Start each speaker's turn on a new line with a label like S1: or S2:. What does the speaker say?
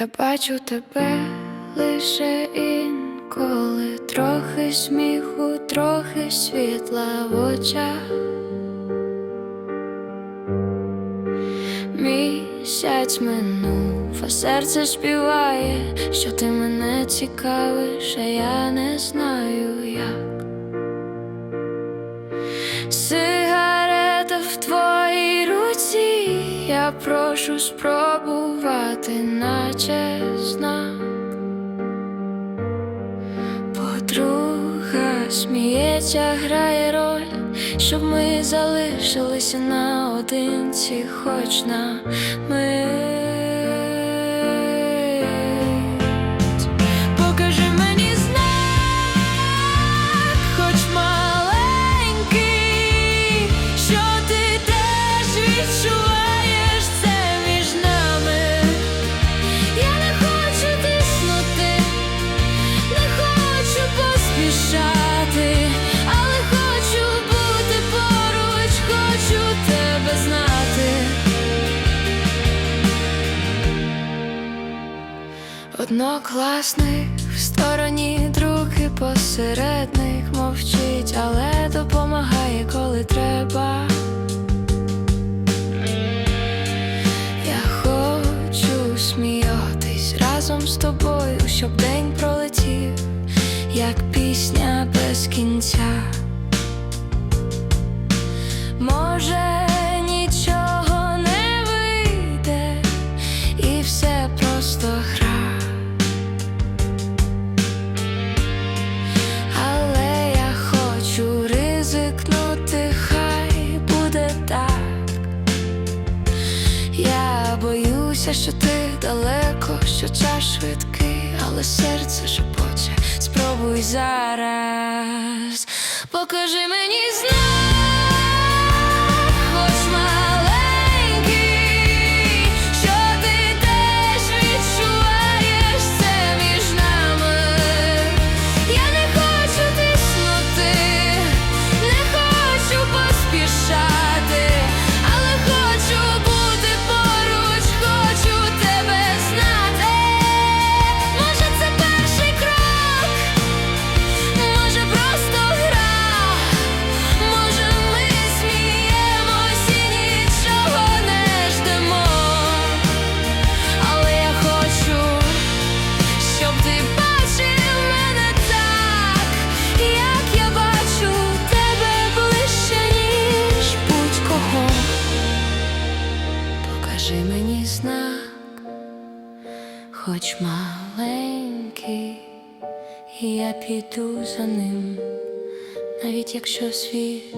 S1: Я бачу тебе лише інколи, трохи сміху, трохи світла в очах. Місяць минув, а серце співає, що ти мене цікавиш, а я не знаю як. Сигарета в твоїй руці, я прошу спробувати, наче знак. Подруга сміється, грає роль, щоб ми залишилися наодинці, хоч на мить. Однокласник в стороні, другий посередник мовчить, але допомагає, коли треба. Я хочу сміятись разом з тобою, щоб день пролетів, як пісня без кінця. Боюся, що ти далеко, що час швидкий, але серце шепоче. Спробуй зараз, покажи мені знак, Покажи мені знак, хоч маленький, і я піду за ним, навіть якщо світ